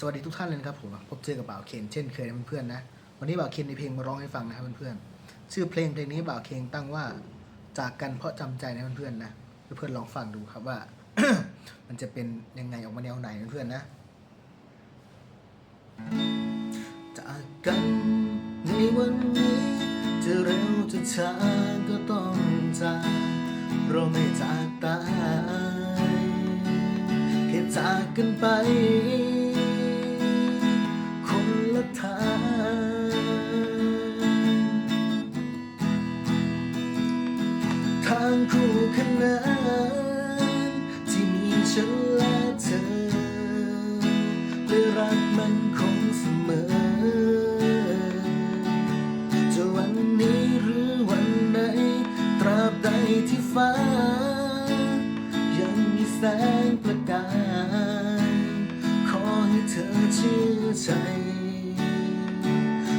สวัสดีทุกท่านเลยนะครับผมพบเจอกับบ่าวเคนเช่นเคยนะเพื่อนๆนะ วันนี้บ่าวเคนในเพลงมาร้องให้ฟังนะครับเพื่อนๆชื่อเพลงเพลงนี้บ่าวเคนตั้งว่าจากกันเพราะจำใจนะเพื่อนๆนะเพื่อนๆลองฟังดูครับว่า มันจะเป็นยังไงออกมาแนวไหนเพื่อนๆนะจากกันในวันนี้ จะเร็วจะช้าก็ต้องจากเราไม่จากตายแค่จากกันไป ทางคู่ขนานที่มีฉันและเธอและรักมันคงเสมอจะวันนี้หรือวันไหนตราบใดที่ฟ้า ยังมีแสงประกายขอให้เธอเชื่อใจ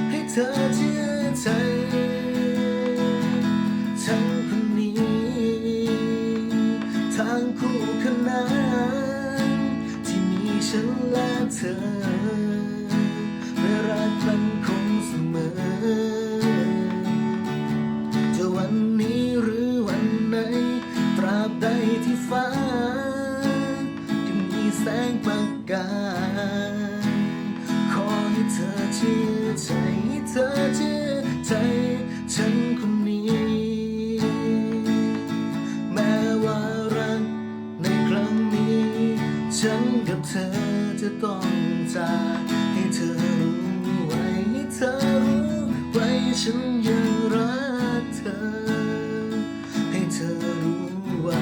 ให้เธอ คู่ขนานที่มีฉันและเธอและรักมันคงเสมอ จะวันนี้หรือวันไหน ตราบใดที่ฟ้ายังมีแสงประกาย เธอจะต้องจากให้เธอรู้ไว้ให้เธอรู้ไว้ฉันยังรักเธอ ให้เธอรู้ไว้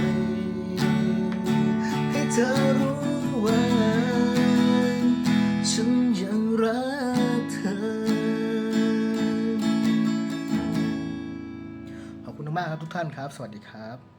ให้เธอรู้ไว้ ฉันยังรักเธอ ขอบคุณมากครับทุกท่านครับ สวัสดีครับ